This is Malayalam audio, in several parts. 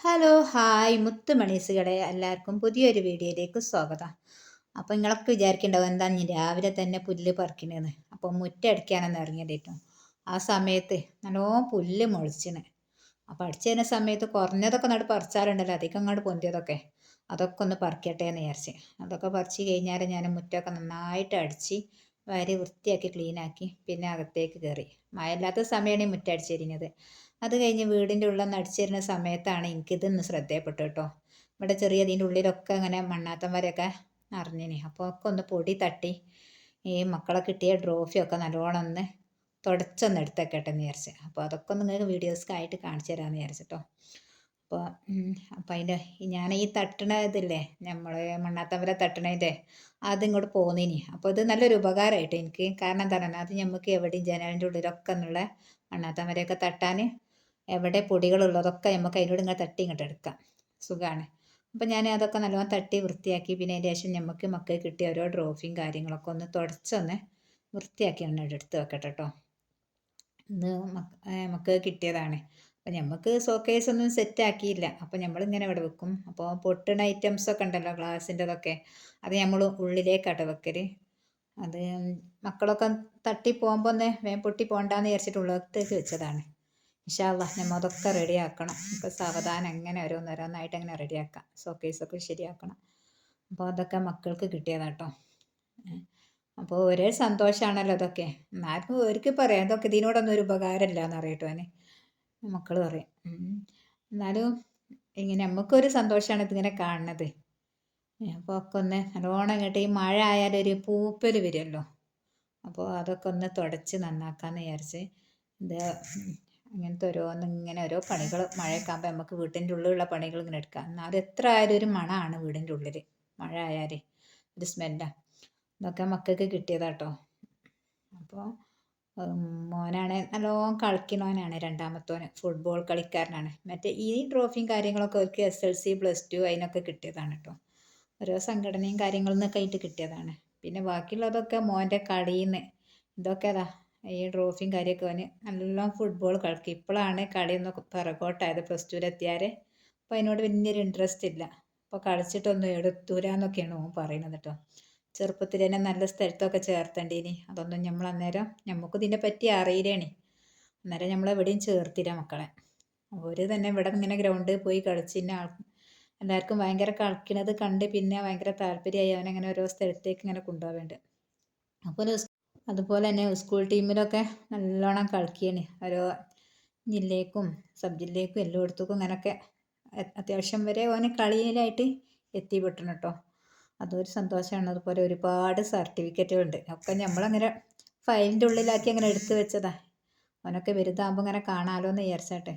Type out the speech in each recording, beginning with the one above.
ഹലോ ഹായ് മുത്തുമണീസുകളെ എല്ലാവർക്കും പുതിയൊരു വീഡിയോയിലേക്ക് സ്വാഗതം. അപ്പോൾ നിങ്ങളൊക്കെ വിചാരിക്കേണ്ടാവും എന്താ ഞാൻ രാവിലെ തന്നെ പുല്ല് പറിക്കണേന്ന്. അപ്പോൾ മുറ്റടിക്കാനെന്ന് ഇറങ്ങിയതേറ്റോ. ആ സമയത്ത് നല്ലോണം പുല്ല് മുളച്ചിന്. അപ്പോൾ അടിച്ചു തരുന്ന സമയത്ത് കുറഞ്ഞതൊക്കെ നട പറിച്ചാലുണ്ടല്ലോ അധികം അങ്ങോട്ട് പൊന്തിയതൊക്കെ. അതൊക്കെ ഒന്ന് പറിക്കട്ടെ എന്ന് വിചാരിച്ച്. അതൊക്കെ പറിച്ച് കഴിഞ്ഞാൽ ഞാൻ മുറ്റമൊക്കെ നന്നായിട്ട് അടിച്ച് വാരി വൃത്തിയാക്കി ക്ലീനാക്കി പിന്നെ അകത്തേക്ക് കയറി. മഴയില്ലാത്ത സമയമാണ് ഈ മുറ്റടിച്ചിരിക്കുന്നത് അത് കഴിഞ്ഞ് വീടിന്റെ ഉള്ളിൽ അടിച്ചിരുന്ന സമയത്താണ് എനിക്കിതൊന്ന് ശ്രദ്ധയപ്പെട്ടു കേട്ടോ. ഇവിടെ ചെറിയ ഇതിന്റെ ഉള്ളിലൊക്കെ അങ്ങനെ മണ്ണാത്തം വരെയൊക്കെ നിറഞ്ഞിനി. അപ്പോൾ ഒക്കെ ഒന്ന് പൊടി തട്ടി ഈ മക്കളെ കിട്ടിയ ട്രോഫിയൊക്കെ നല്ലോണം ഒന്ന് തുടച്ചൊന്ന് എടുത്തേക്കട്ടെ എന്ന് വിചാരിച്ച്. അപ്പോൾ അതൊക്കെ ഒന്ന് നിങ്ങൾക്ക് വീഡിയോസ്ക്കായിട്ട് കാണിച്ചു തരാമെന്ന് വിചാരിച്ചിട്ടോ അപ്പോൾ അപ്പം അതിന്റെ ഞാൻ ഈ തട്ടണ ഇതില്ലേ നമ്മൾ മണ്ണാത്തവരെ തട്ടണതിന്റെ അതിങ്ങോട്ട് പോന്നിനി. അപ്പോൾ ഇത് നല്ലൊരു ഉപകാരമായിട്ട് എനിക്ക്. കാരണം എന്താ പറയുക അത് നമുക്ക് എവിടെയും ജനലിന്റെ ഉള്ളിലൊക്കെ എന്നുള്ള മണ്ണാത്തവരെയൊക്കെ തട്ടാൻ എവിടെ പൊടികളുള്ളതൊക്കെ നമുക്ക് അതിനോട് ഇങ്ങനെ തട്ടി ഇങ്ങോട്ട് എടുക്കാം. സുഖമാണ് അപ്പം ഞാൻ അതൊക്കെ നല്ലോണം തട്ടി വൃത്തിയാക്കി പിന്നെ അതിന്റെ ശേഷം നമുക്ക് മക്കൾക്ക് കിട്ടിയ ഓരോ ട്രോഫിയും കാര്യങ്ങളൊക്കെ ഒന്ന് തുടച്ചൊന്ന് വൃത്തിയാക്കി ഒന്ന് എടുത്ത് വെക്കട്ടെ കേട്ടോ ഇന്ന് മക്ക കിട്ടിയതാണ്. അപ്പം നമുക്ക് സോക്കേസ് ഒന്നും സെറ്റ് ആക്കിയില്ല. അപ്പോൾ നമ്മളിങ്ങനെ ഇവിടെ വെക്കും. അപ്പോൾ പൊട്ടണ ഐറ്റംസ് ഒക്കെ ഉണ്ടല്ലോ ഗ്ലാസിന്റെതൊക്കെ അത് നമ്മൾ ഉള്ളിലേക്കാട്ടോ വെക്കൽ അത് മക്കളൊക്കെ തട്ടി പോകുമ്പോൾ ഒന്ന് വേം പൊട്ടി പോകണ്ടെന്ന് വിചാരിച്ചിട്ട് വെച്ചതാണ്. ഇൻഷാല്ല നമ്മൾ അതൊക്കെ റെഡിയാക്കണം നമുക്ക് സാവധാനം എങ്ങനെ ഓരോന്നോരോന്നായിട്ട് അങ്ങനെ റെഡിയാക്കാം ഷോക്കേസൊക്കെ ശരിയാക്കണം. അപ്പോൾ അതൊക്കെ മക്കൾക്ക് കിട്ടിയതാട്ടോ. അപ്പോൾ ഒരേ സന്തോഷമാണല്ലോ അതൊക്കെ എന്നാലും അവർക്ക് പറയാം. ഇതൊക്കെ ഇതിനോടൊന്നും ഒരു ഉപകാരമില്ല എന്ന് അറിയട്ടോ മക്കൾ പറയും. എന്നാലും ഇങ്ങനെ നമുക്കൊരു സന്തോഷമാണ് ഇതിങ്ങനെ കാണുന്നത്. അപ്പോൾ ഒക്കെ ഒന്ന് നല്ലോണം ഇങ്ങോട്ട് ഈ മഴ ആയാലൊരു പൂപ്പൽ വരുമല്ലോ അപ്പോൾ അതൊക്കെ ഒന്ന് തുടച്ച് നന്നാക്കാമെന്ന് വിചാരിച്ച് ഇത് അങ്ങനത്തെ ഓരോന്ന് ഇങ്ങനെ ഓരോ പണികൾ മഴയൊക്കെ ആകുമ്പോൾ നമുക്ക് വീട്ടിന്റെ ഉള്ളിലുള്ള പണികൾ ഇങ്ങനെ എടുക്കാം. എന്നാലും എത്ര ആയാലും ഒരു മണമാണ് വീടിന്റെ ഉള്ളിൽ മഴ ആയാൽ ഒരു സ്മെല്ലാണ് ഇതൊക്കെ മക്കൾക്ക് കിട്ടിയതാട്ടോ. അപ്പോൾ മോനാണ് നല്ലോണം കളിക്കുന്നവനാണ് രണ്ടാമത്തോന്. ഫുട്ബോൾ കളിക്കാരനാണ്. മറ്റേ ഈ ട്രോഫിയും കാര്യങ്ങളൊക്കെ അവർക്ക് S L C plus two അതിനൊക്കെ കിട്ടിയതാണ് കേട്ടോ ഓരോ സംഘടനയും കാര്യങ്ങളിൽ നിന്നൊക്കെ ആയിട്ട് കിട്ടിയതാണ്. പിന്നെ ബാക്കിയുള്ളതൊക്കെ മോന്റെ കളിയിൽ നിന്ന് ഇതൊക്കെ അതാ ഈ ട്രോഫിയും കാര്യമൊക്കെ അവന് നല്ലോണം ഫുട്ബോൾ കളിക്കും. ഇപ്പോഴാണ് കളിയൊന്നൊക്കെ പിറകോട്ടായത് പ്ലസ് ടുവിലെത്തിയാൽ അപ്പോൾ അതിനോട് വലിയൊരു ഇൻട്രസ്റ്റ് ഇല്ല. അപ്പോൾ കളിച്ചിട്ടൊന്നും എടുത്തൂരാന്നൊക്കെയാണ് ഓൻ പറയുന്നത് കേട്ടോ ചെറുപ്പത്തിൽ തന്നെ നല്ല സ്ഥലത്തൊക്കെ ചേർത്തേണ്ടീനി. അതൊന്നും നമ്മൾ അന്നേരം നമുക്ക് ഇതിനെ പറ്റി അറിയില്ലേണി അന്നേരം നമ്മൾ എവിടെയും ചേർത്തില്ല മക്കളെ. ഒരു തന്നെ ഇവിടെ ഇങ്ങനെ ഗ്രൗണ്ടിൽ പോയി കളിച്ചിന് ആൾ എല്ലാവർക്കും ഭയങ്കര കളിക്കണത് കണ്ട് പിന്നെ ഭയങ്കര താല്പര്യമായി അവനങ്ങനെ ഓരോ സ്ഥലത്തേക്ക് ഇങ്ങനെ കൊണ്ടുപോവേണ്ട. അപ്പോൾ അതുപോലെ തന്നെ സ്കൂൾ ടീമിലൊക്കെ നല്ലോണം കളിക്കുകയാണ് ഓരോ ജില്ലയ്ക്കും സബ് ജില്ലയ്ക്കും എല്ലായിടത്തേക്കും ഇങ്ങനെയൊക്കെ അത്യാവശ്യം വരെ ഓന് കളിയിലായിട്ട് എത്തിപ്പെട്ടണം കേട്ടോ അതൊരു സന്തോഷമാണ് അതുപോലെ ഒരുപാട് സർട്ടിഫിക്കറ്റുകളുണ്ട്. ഒക്കെ നമ്മളങ്ങനെ ഫയലിന്റെ ഉള്ളിലാക്കി അങ്ങനെ എടുത്തു വെച്ചതാ. അവനൊക്കെ വലുതാകുമ്പോൾ ഇങ്ങനെ കാണാമല്ലോ എന്ന് വിചാരിച്ചാട്ടെ.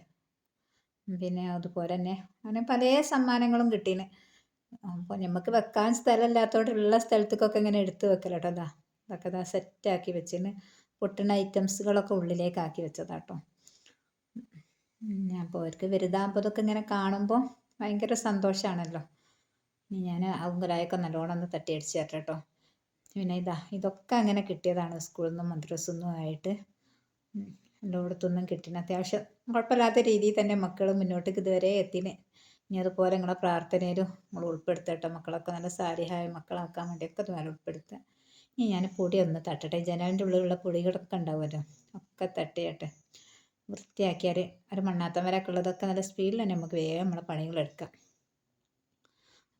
പിന്നെ അതുപോലെ തന്നെ അങ്ങനെ പല സമ്മാനങ്ങളും കിട്ടീന്. അപ്പോൾ നമുക്ക് വെക്കാൻ സ്ഥലമില്ലാത്തതുകൊണ്ട് ഉള്ള സ്ഥലത്തേക്കൊക്കെ ഇങ്ങനെ എടുത്തു വെക്കലോട്ടോ അതാ അതൊക്കെ അതാ സെറ്റാക്കി വെച്ചിന്. പൊട്ടുന്ന ഐറ്റംസുകളൊക്കെ ഉള്ളിലേക്ക് ആക്കി വെച്ചതാട്ടോ. അപ്പോൾ അവർക്ക് വലുതാകുമ്പോൾ ഇതൊക്കെ ഇങ്ങനെ കാണുമ്പോൾ ഭയങ്കര സന്തോഷമാണല്ലോ ഞാൻ അവങ്കലായൊക്കെ നല്ലോണം ഒന്ന് തട്ടി അടിച്ച് തരട്ടെ കേട്ടോ പിന്നെ ഇതാ ഇതൊക്കെ അങ്ങനെ കിട്ടിയതാണ് സ്കൂളിൽ നിന്നും മദ്രസിൽ നിന്നും ആയിട്ട് അടുത്തൊന്നും കിട്ടിന്. അത്യാവശ്യം കുഴപ്പമില്ലാത്ത രീതിയിൽ തന്നെ മക്കൾ മുന്നോട്ടേക്ക് ഇതുവരെ എത്തിന്. ഇനി അതുപോലെ നിങ്ങളെ പ്രാർത്ഥനയിലും നമ്മൾ ഉൾപ്പെടുത്തട്ടെ. മക്കളൊക്കെ നല്ല സാരിഹായ മക്കളാക്കാൻ വേണ്ടിയൊക്കെ അതുപോലെ ഉൾപ്പെടുത്തുക ഇനി ഞാൻ പൊടി ഒന്ന് തട്ടട്ടെ. ജനലിന്റെ ഉള്ളിലുള്ള പൊടികളൊക്കെ ഉണ്ടാവുമല്ലോ ഒക്കെ തട്ടിയട്ടെ. വൃത്തിയാക്കിയാൽ ഒരു മണ്ണാത്തം വരൊക്കെ ഉള്ളതൊക്കെ നല്ല സ്പീഡിൽ തന്നെ നമുക്ക് വേഗം നമ്മളെ പണികളെടുക്കാം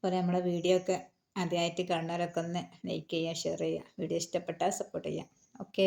അതുപോലെ നമ്മളെ വീഡിയോ ഒക്കെ ആദ്യമായിട്ട് കാണുന്നവരൊക്കെ ഒന്ന് ലൈക്ക് ചെയ്യുക ഷെയർ ചെയ്യുക. വീഡിയോ ഇഷ്ടപ്പെട്ടാൽ സപ്പോർട്ട് ചെയ്യുക. ഓക്കേ